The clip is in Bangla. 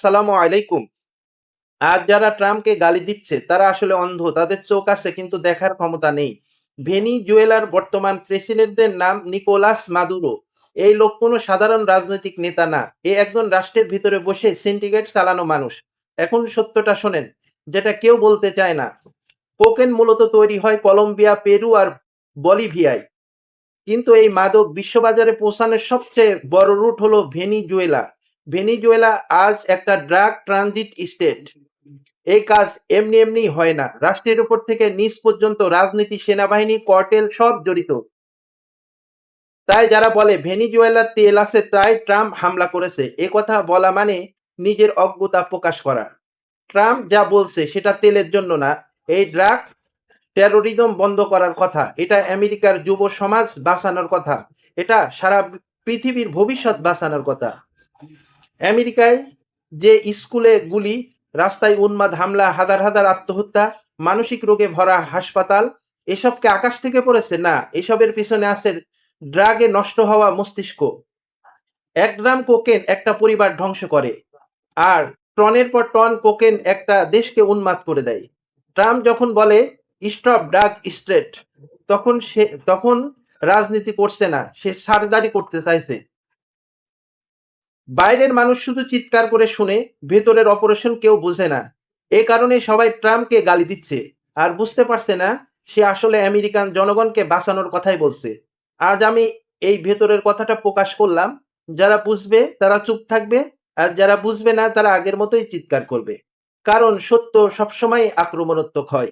আসসালামু আলাইকুম। আজ যারা ট্রাম্পকে গালি দিচ্ছে, তারা আসলে অন্ধ, তাদের চোখ আছে কিন্তু দেখার ক্ষমতা নেই। ভেনিজুয়েলার বর্তমান প্রেসিডেন্টের নাম নিকোলাস মাদুরো। এই লোক কোনো সাধারণ রাজনৈতিক নেতা না। এ একজন রাষ্ট্রের ভিতরে বসে সিন্ডিকেট চালানো মানুষ। এখন সত্যটা শোনেন, যেটা কেউ বলতে চায় না। কোকেন মূলত তৈরি হয় কলম্বিয়া, পেরু আর বলিভিয়ায়। কিন্তু এই মাদক বিশ্ববাজারে পৌঁছানোর সবচেয়ে বড় রুট হলো ভেনিজুয়েলা। ভেনিজুয়েলা আজ একটা ড্রাগ ট্রানজিট স্টেট। এই কাজ এমনি এমনি হয় না। রাষ্ট্রের উপর থেকে নিচ পর্যন্ত রাজনীতি, সেনাবাহিনী কর্টেল সব জড়িত। তাই যারা বলে ভেনিজুয়েলার তেল আছে, তাই ট্রাম্প হামলা করেছে। এ কথা বলা মানে নিজের অজ্ঞতা প্রকাশ করা। ট্রাম্প যা বলছে সেটা তেলের জন্য না। এই ড্রাগ টেরোরিজম বন্ধ করার কথা। এটা আমেরিকার যুব সমাজ বাঁচানোর কথা। এটা সারা পৃথিবীর ভবিষ্যৎ বাঁচানোর কথা। আমেরিকায় যে স্কুলে গুলি, রাস্তায় উন্মাদ হামলা, হাজার হাজার আত্মহত্যা, মানসিক রোগে ভরা হাসপাতাল, এসবকে আকাশ থেকে পড়েছে? না, এসবের পিছনে আছে ড্রাগে নষ্ট হওয়া মস্তিষ্ক। এক গ্রাম কোকেন একটা পরিবার ধ্বংস করে, আর টনের পর টন কোকেন একটা দেশকে উন্মাদ করে দেয়। ট্রাম্প যখন বলে, স্টপ ড্রাগ স্ট্রেট, তখন সে, তখন রাজনীতি করছে না, সে সারদারি করতে চাইছে। বাইরের মানুষ শুধু চিৎকার করে শুনে ভেতরের অপারেশন কেউ বুঝে না। এ কারণে সবাই ট্রাম্পকে গালি দিচ্ছে। আর বুঝতে পারছে না, সে আসলে আমেরিকান জনগণকে বাঁচানোর কথাই বলছে। আজ আমি এই ভেতরের কথাটা প্রকাশ করলাম। যারা বুঝবে, তারা চুপ থাকবে। আর যারা বুঝবে না, তারা আগের মতোই চিৎকার করবে। কারণ সত্য সবসময় আক্রমণাত্মক হয়।